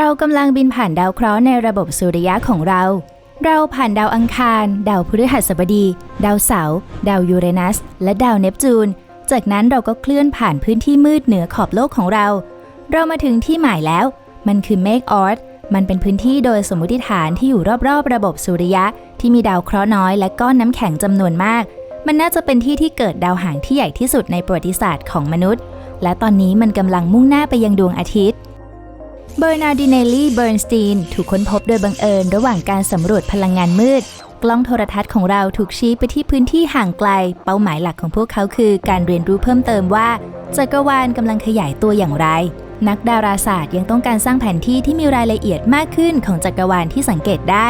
เรากำลังบินผ่านดาวเคราะห์ในระบบสุริยะของเรา เราผ่านดาวอังคาร ดาวพฤหัสบดี ดาวเสาร์ ดาวยูเรนัส และดาวเนปจูน จากนั้นเราก็เคลื่อนผ่านพื้นที่มืดเหนือขอบโลกของเรา เรามาถึงที่หมายแล้ว มันคือเมกออร์มันเป็นพื้นที่โดยสมมติฐานที่อยู่รอบๆ ระบบสุริยะ ที่มีดาวเคราะห์น้อยและก้อนน้ำแข็งจำนวนมาก มันน่าจะเป็นที่ที่เกิดดาวหางที่ใหญ่ที่สุดในประวัติศาสตร์ของมนุษย์ และตอนนี้มันกำลังมุ่งหน้าไปยังดวงอาทิตย์ เบอร์นาร์ดิเนลลี่เบิร์นสตีนถูกค้นพบโดยบังเอิญระหว่างการสำรวจพลังงานมืด กล้องโทรทัศน์ของเราถูกชี้ไปที่พื้นที่ห่างไกล เป้าหมายหลักของพวกเขาคือการเรียนรู้เพิ่มเติมว่าจักรวาลกำลังขยายตัวอย่างไร นักดาราศาสตร์ยังต้องการสร้างแผนที่ที่มีรายละเอียดมากขึ้นของจักรวาลที่สังเกตได้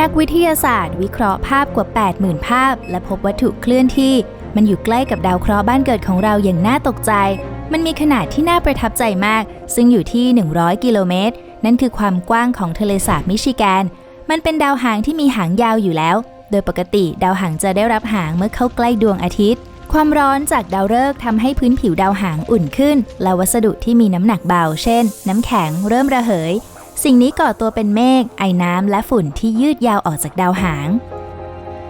นักวิทยาศาสตร์ วิเคราะห์ภาพกว่า 80,000 ภาพ และพบวัตถุเคลื่อนที่ มันอยู่ใกล้กับดาวเคราะห์บ้านเกิดของเราอย่างน่าตกใจ มันมีขนาดที่น่าประทับใจมาก ซึ่งอยู่ที่ 100 กิโลเมตร นั่นคือความกว้างของทะเลสาบมิชิแกน มันเป็นดาวหางที่มีหางยาวอยู่แล้ว โดยปกติดาวหางจะได้รับหางเมื่อเข้าใกล้ดวงอาทิตย์ ความร้อนจากดาวฤกษ์ทำให้พื้นผิวดาวหางอุ่นขึ้น และวัสดุที่มีน้ำหนักเบา เช่น น้ำแข็งเริ่มระเหย สิ่งนี้ก่อตัวเป็นเมฆ ไอน้ำ และฝุ่นที่ยืดยาวออกจากดาวหาง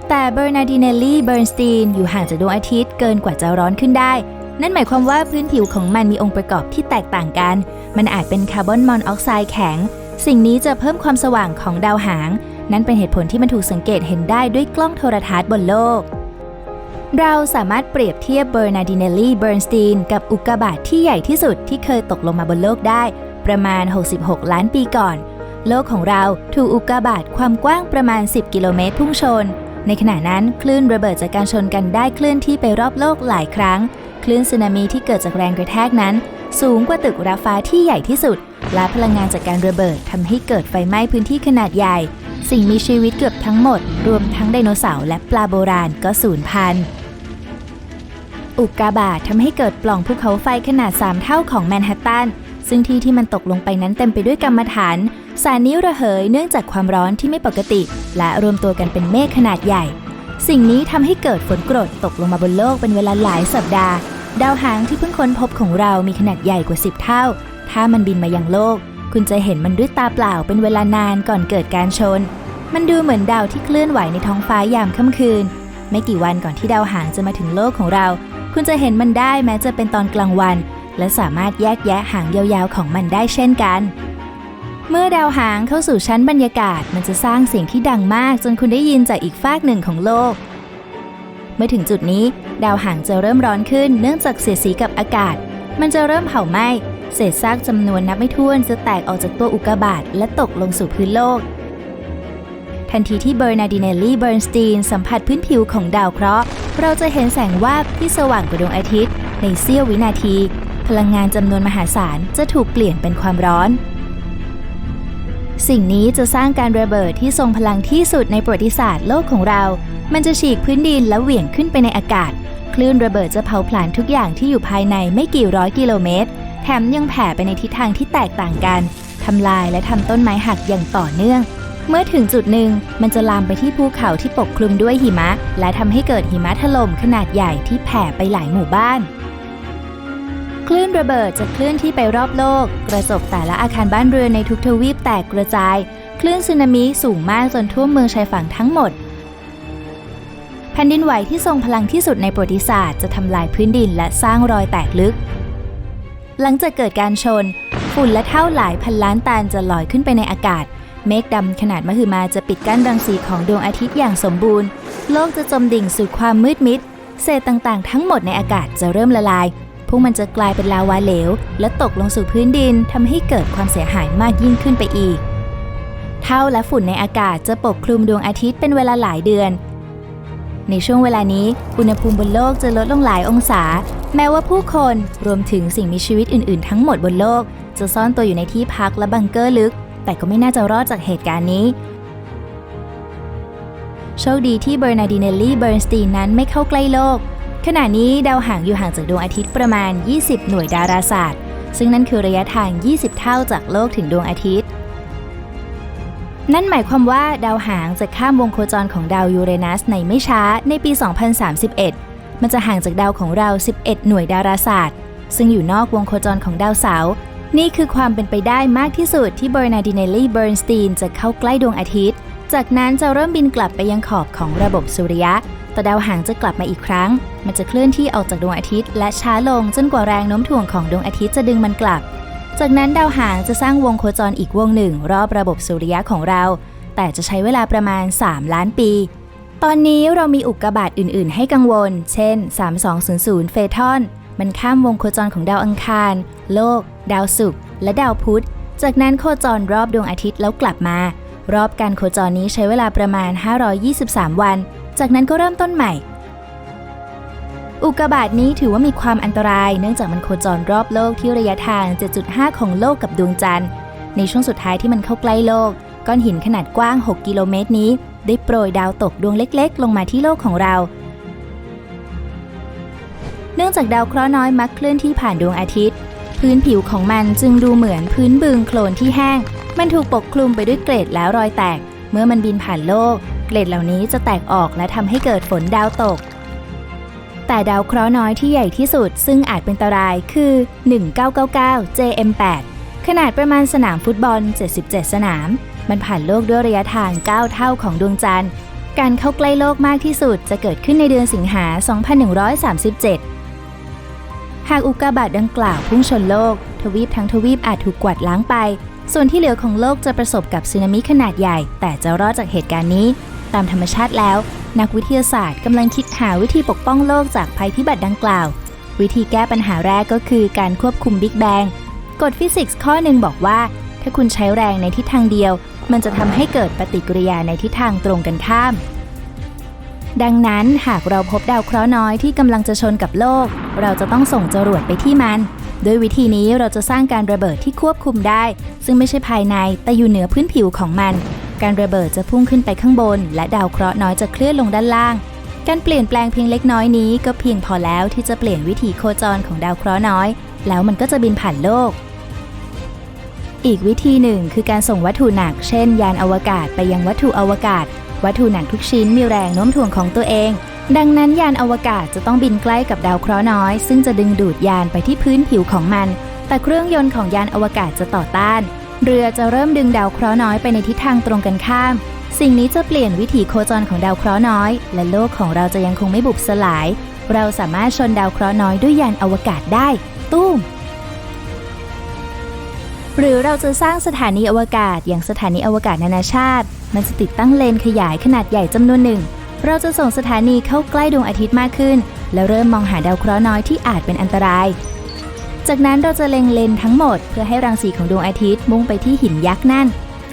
แต่เบอร์นาร์ดิเนลลี่ เบิร์นสตีน อยู่ห่างจากดวงอาทิตย์เกินกว่าจะร้อนขึ้นได้ นั่นหมายความว่าพื้นผิวของมันมีองค์ประกอบที่แตกต่างกัน มันอาจเป็นคาร์บอนมอนอกไซด์แข็ง สิ่งนี้จะเพิ่มความสว่างของดาวหาง นั่นเป็นเหตุผลที่มันถูกสังเกตเห็นได้ด้วยกล้องโทรทัศน์บนโลก เราสามารถเปรียบเทียบเบอร์นาดิเนลลี่เบิร์นสตีนกับอุกกาบาตที่ใหญ่ที่สุดที่เคยตกลงมาบนโลกได้ ประมาณ 66 ล้านปีก่อน โลกของเราถูกอุกกาบาตความกว้างประมาณ 10 กิโลเมตรพุ่งชน ในขณะนั้นคลื่นระเบิดจากการชนกันได้เคลื่อนที่ไปรอบโลกหลายครั้ง คลื่นสึนามิที่เกิดจากแรงกระแทกนั้น สูงกว่าตึกราฟ้าที่ใหญ่ที่สุด และพลังงานจากการระเบิดทำให้เกิดไฟไหม้พื้นที่ขนาดใหญ่ สิ่งมีชีวิตเกือบทั้งหมด รวมทั้งไดโนเสาร์และปลาโบราณก็สูญพันธุ์อุกกาบาตทำให้เกิดปล่องภูเขาไฟขนาด 3 เท่าของแมนฮัตตันซึ่งที่ที่มันตกลงไปนั้นเต็มไปด้วยกรรมฐาน สารนิ้วระเหยเนื่องจากความร้อนที่ไม่ปกติ และรวมตัวกันเป็นเมฆขนาดใหญ่ สิ่งนี้ทำให้เกิดฝนกรดตกลงมาบนโลกเป็นเวลาหลายสัปดาห์ ดาวหางที่เพิ่งค้นพบของเรามีขนาดใหญ่กว่า 10 เท่า ถ้ามันบินมายังโลก คุณจะเห็นมันด้วยตาเปล่าเป็นเวลานานก่อนเกิดการชน มันดูเหมือนดาวที่เคลื่อนไหวในท้องฟ้ายามค่ำคืน ไม่กี่วันก่อนที่ดาวหางจะมาถึงโลกของเรา คุณจะเห็นมันได้แม้จะเป็นตอนกลางวัน และสามารถแยกแยะหางยาวๆของมันได้เช่นกัน เมื่อดาวหางเข้าสู่ชั้นบรรยากาศ มันจะสร้างเสียงที่ดังมากจนคุณได้ยินจากอีกฟากหนึ่งของโลก เมื่อถึงจุดนี้ดาวหางจะเริ่มร้อนขึ้นเนื่องจากเสียดสีกับอากาศ มันจะเริ่มเผาไหม้ เศษซากจำนวนนับไม่ถ้วนจะแตกออกจากตัวอุกกาบาตและตกลงสู่พื้นโลก ทันทีที่เบอร์นาดิเนลลี่เบิร์นสตีนสัมผัสพื้นผิวของดาวเคราะห์ เราจะเห็นแสงวาบที่สว่างกว่าดวงอาทิตย์ ในเสี้ยววินาที พลังงานจำนวนมหาศาลจะถูกเปลี่ยนเป็นความร้อน สิ่งนี้จะสร้างการระเบิดที่ทรงพลังที่สุดในประวัติศาสตร์โลกของเรา มันจะฉีกพื้นดินและเหวี่ยงขึ้นไปในอากาศ คลื่นระเบิดจะเผาผลาญทุกอย่างที่อยู่ภายในไม่กี่ร้อยกิโลเมตร แถมยังแผ่ไปในทิศทางที่แตกต่างกัน ทำลายและทำต้นไม้หักอย่างต่อเนื่อง เมื่อถึงจุดหนึ่ง มันจะลามไปที่ภูเขาที่ปกคลุมด้วยหิมะ และทำให้เกิดหิมะถล่มขนาดใหญ่ที่แผ่ไปหลายหมู่บ้าน ลื่นระเบิดจะเคลื่อนที่ไปรอบโลก กระจกแต่ละอาคารบ้านเรือนในทุกทวีปแตกกระจาย คลื่นสึนามิสูงมากจนท่วมเมืองชายฝั่งทั้งหมด แผ่นดินไหวที่ทรงพลังที่สุดในประวัติศาสตร์จะทำลายพื้นดินและสร้างรอยแตกลึก หลังจากเกิดการชน ฝุ่นและเท่าหลายพันล้านตันจะลอยขึ้นไปในอากาศ เมฆดำขนาดมหึมาจะปิดกั้นรังสีของดวงอาทิตย์อย่างสมบูรณ์ โลกจะจมดิ่งสู่ความมืดมิด เศษต่างๆ ทั้งหมดในอากาศจะเริ่มละลาย วกมันจะกลายเป็นลาวาเหลว และตกลงสู่พื้นดินทำให้เกิดความเสียหายมากยิ่งขึ้นไปอีก เท่าและฝุ่นในอากาศจะปกคลุมดวงอาทิตย์เป็นเวลาหลายเดือน ในช่วงเวลานี้อุณหภูมิบนโลกจะลดลงหลายองศา แม้ว่าผู้คนรวมถึงสิ่งมีชีวิตอื่นๆ ทั้งหมดบนโลก จะซ่อนตัวอยู่ในที่พักและบังเกอร์ลึก แต่ก็ไม่น่าจะรอดจากเหตุการณ์นี้โชคดีที่เบอร์นาร์ดิเนลลี่เบิร์นสตีนนั้นไม่เข้าใกล้โลก ขณะนี้ดาวหางอยู่ห่างจากดวงอาทิตย์ประมาณ 20 หน่วยดาราศาสตร์ ซึ่งนั่นคือระยะทาง 20 เท่าจากโลกถึงดวงอาทิตย์ นั่นหมายความว่าดาวหางจะข้ามวงโคจรของดาวยูเรนัสในไม่ช้าในปี 2031 มันจะห่างจากดาวของเรา 11 หน่วยดาราศาสตร์ ซึ่งอยู่นอกวงโคจรของดาวเสาร์นี่คือความเป็นไปได้มากที่สุดที่เบอร์นาดิเนลลี่เบิร์นสตีนจะเข้าใกล้ดวงอาทิตย์ จากนั้นจะเริ่มบินกลับไปยังขอบของระบบสุริยะ แต่ดาวหางจะกลับมาอีกครั้ง มันจะเคลื่อนที่ออกจากดวงอาทิตย์ และช้าลงจนกว่าแรงโน้มถ่วงของดวงอาทิตย์จะดึงมันกลับ จากนั้นดาวหางจะสร้างวงโคจรอีกวงหนึ่ง รอบระบบสุริยะของเรา แต่จะใช้เวลาประมาณ 3 ล้านปี ตอนนี้เรามีอุกกาบาตอื่น ๆ ให้กังวล เช่น 3200 เฟทอน มันข้ามวงโคจรของดาวอังคาร โลก ดาวศุกร์ และดาวพุธ จากนั้นโคจรรอบดวงอาทิตย์แล้วกลับมา รอบการโคจรนี้ใช้เวลาประมาณ 523 วัน จากนั้นก็เริ่มต้นใหม่ อุกกาบาตนี้ถือว่ามีความอันตราย เนื่องจากมันโคจรรอบโลกที่ระยะทาง 7.5 ของโลกกับดวงจันทร์ ในช่วงสุดท้ายที่มันเข้าใกล้โลก ก้อนหินขนาดกว้าง 6 กิโลเมตรนี้ ได้โปรยดาวตกดวงเล็กๆ ลงมาที่โลกของเรา เนื่องจากดาวเคราะห์น้อยมักเคลื่อนที่ผ่านดวงอาทิตย์ พื้นผิวของมันจึงดูเหมือนพื้นบึงโคลนที่แห้ง มันถูกปกคลุมไปด้วยเกล็ดแล้วรอยแตก เมื่อมันบินผ่านโลก เกล็ดเหล่านี้จะแตกออกและทำให้เกิดฝนดาวตก แต่ดาวเคราะห์น้อยที่ใหญ่ที่สุด ซึ่งอาจเป็นอันตรายคือ 1999 JM8 ขนาดประมาณสนามฟุตบอล 77 สนาม มันผ่านโลกด้วยระยะทาง 9 เท่าของดวงจันทร์ การเข้าใกล้โลกมากที่สุดจะเกิดขึ้นในเดือนสิงหา 2137 หากอุกกาบาตดังกล่าวพุ่งชนโลก ทวีปทั้งทวีปอาจถูกกวาดล้างไป ส่วนที่เหลือของโลกจะประสบกับสึนามิขนาดใหญ่ แต่จะรอดจากเหตุการณ์นี้ ตามธรรมชาติแล้ว นักวิทยาศาสตร์กำลังคิดหาวิธีปกป้องโลกจากภัยพิบัติดังกล่าว วิธีแก้ปัญหาแรกก็คือการควบคุมบิ๊กแบงกฎฟิสิกส์ข้อหนึ่งบอกว่า ถ้าคุณใช้แรงในทิศทางเดียว มันจะทำให้เกิดปฏิกิริยาในทิศทางตรงกันข้าม ดังนั้นหากเราพบดาวเคราะห์น้อยที่กำลังจะชนกับโลก เราจะต้องส่งจรวดไปที่มันโดยวิธีนี้เราจะสร้างการระเบิดที่ควบคุมได้ ซึ่งไม่ใช่ภายในแต่อยู่เหนือพื้นผิวของมัน การระเบิดจะพุ่งขึ้นไปข้างบน และดาวเคราะห์น้อยจะเคลื่อนลงด้านล่าง การเปลี่ยนแปลงเพียงเล็กน้อยนี้ก็เพียงพอแล้วที่จะเปลี่ยนวิถีโคจรของดาวเคราะห์น้อย แล้วมันก็จะบินผ่านโลก อีกวิธีหนึ่งคือการส่งวัตถุหนัก เช่น ยานอวกาศไปยังวัตถุอวกาศ วัตถุหนักทุกชิ้นมีแรงโน้มถ่วงของตัวเอง ดังนั้นยานอวกาศจะต้องบินใกล้กับดาวเคราะห์น้อย ซึ่งจะดึงดูดยานไปที่พื้นผิวของมัน แต่เครื่องยนต์ของยานอวกาศจะต่อต้าน เรือจะเริ่มดึงดาวเคราะห์น้อยไปในทิศทางตรงกันข้าม สิ่งนี้จะเปลี่ยนวิถีโคจรของดาวเคราะห์น้อย และโลกของเราจะยังคงไม่บุบสลาย เราสามารถชนดาวเคราะห์น้อยด้วยยานอวกาศได้ ตุ้ม หรือเราจะสร้างสถานีอวกาศอย่างสถานีอวกาศนานาชาติ มันจะติดตั้งเลนขยายขนาดใหญ่จำนวนหนึ่ง เราจะส่งสถานีเข้าใกล้ดวงอาทิตย์มากขึ้น แล้วเริ่มมองหาดาวเคราะห์น้อยที่อาจเป็นอันตราย จากนั้นเราจะเล็งเลนทั้งหมดเพื่อให้รังสีของดวงอาทิตย์มุ่งไปที่หินยักษ์นั่น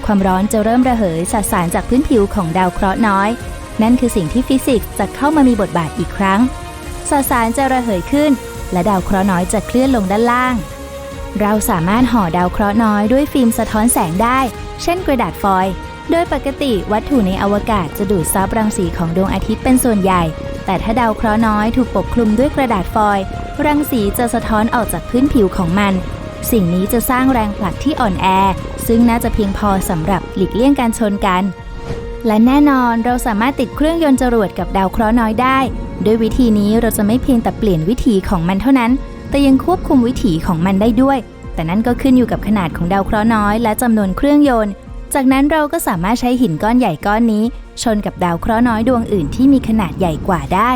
ความร้อนจะเริ่มระเหยสสารจากพื้นผิวของดาวเคราะห์น้อย นั่นคือสิ่งที่ฟิสิกส์จะเข้ามามีบทบาทอีกครั้ง สสารจะระเหยขึ้น และดาวเคราะห์น้อยจะเคลื่อนลงด้านล่าง เราสามารถห่อดาวเคราะห์น้อยด้วยฟิล์มสะท้อนแสงได้ เช่นกระดาษฟอยล์โดยปกติวัตถุในอวกาศจะดูดซับรังสีของดวงอาทิตย์เป็นส่วนใหญ่ แต่ถ้าดาวเคราะห์น้อยถูกปกคลุมด้วยกระดาษฟอยล์ รังสีจะสะท้อนออกจากพื้นผิวของมัน สิ่งนี้จะสร้างแรงผลักที่อ่อนแอ ซึ่งน่าจะเพียงพอสำหรับหลีกเลี่ยงการชนกัน และแน่นอนเราสามารถติดเครื่องยนต์จรวดกับดาวเคราะห์น้อยได้ ด้วยวิธีนี้เราจะไม่เพียงแต่เปลี่ยนวิถีของมันเท่านั้น แต่ยังควบคุมวิถีของมันได้ด้วย แต่นั่นก็ขึ้นอยู่กับขนาดของดาวเคราะห์น้อย และจำนวนเครื่องยนต์จากนั้นเราก็สามารถใช้หินก้อนใหญ่ก้อนนี้ ชนกับดาวเคราะห์น้อยดวงอื่นที่มีขนาดใหญ่กว่าได้